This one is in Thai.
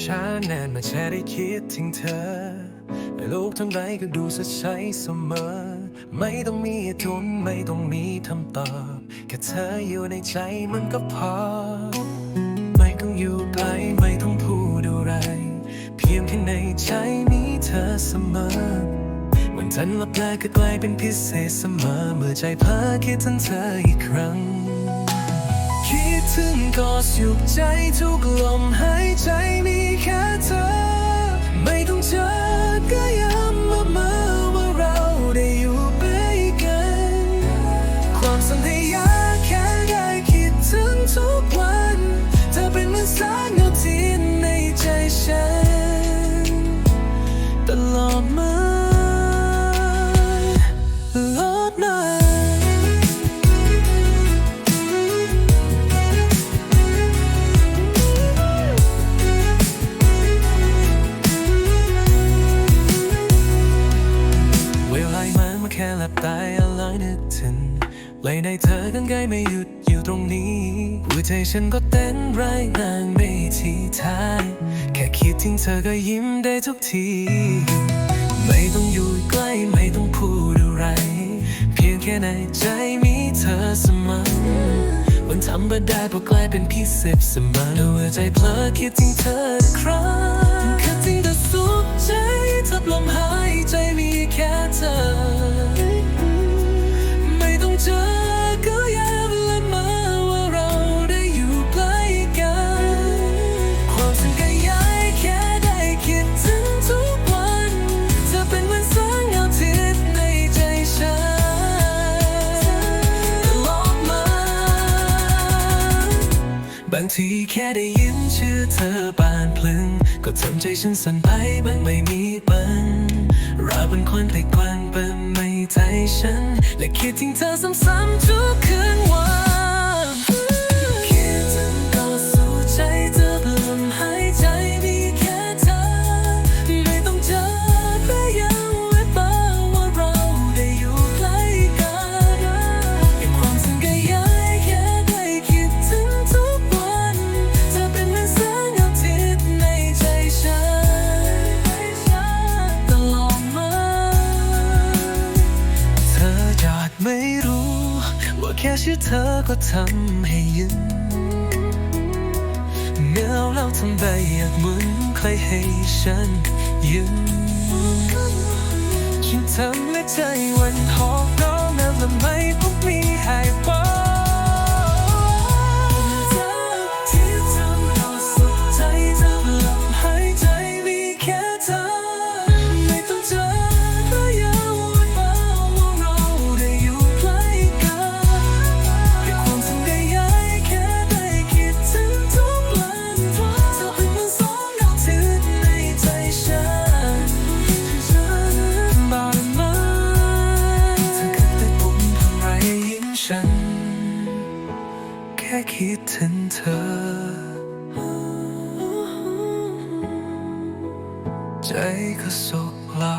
ช้านานมาแค่ได้คิดถึงเธอโลกทั้งใบก็ดูสดใสเสมอ ไม่ต้องมีเหตุผลไม่ต้องมีคำตอบ แค่เธออยู่ในใจมันก็พอ ไม่ต้องอยู่ไกลไม่ต้องพูดอะไร เพียงแค่ในใจมีเธอเสมอวันจันทร์ลับแลก็กลายเป็นพิเศษเสมอ เมื่อใจเพ้อคิดถึงเธออีกครั้ง คิดถึงก็สุขใจทุกลมหายใจมี หลับตาอะไรนึกถึงเลยในเธอกันไกลไม่หยุดอยู่ตรงนี้หัวใจฉันก็เต้นแรงนางไม่ทีท้าย แค่คิดถึงเธอก็ยิ้มได้ทุกที ไม่ต้องอยู่ใกล้ไม่ต้องพูดอะไร เพียงแค่ในใจมีเธอเสมอวันธรรมดาก็กลายเป็นพิเศษเสมอเมื่อใจเพลอคิดถึงเธอครั้ง ทีแค่ได้ยินชื่อเธอบานพลึง ก็ทำใจฉันสั่นไปบ้างไม่มีบันเราเป็นคนแต่กลางเป็นไม่ใจฉัน และคิดถึงเธอซ้ำๆทุกคืน ชื่อเธอก็ทำให้ยืนเงาเล่าทำไมอยากเหมือนใครให้ฉันยืนฉันทำและใจวันหอบร้องน้ำและไม่พบมีหายไป ฉัน แค่คิดถึงเธอ ใจก็สุขเรา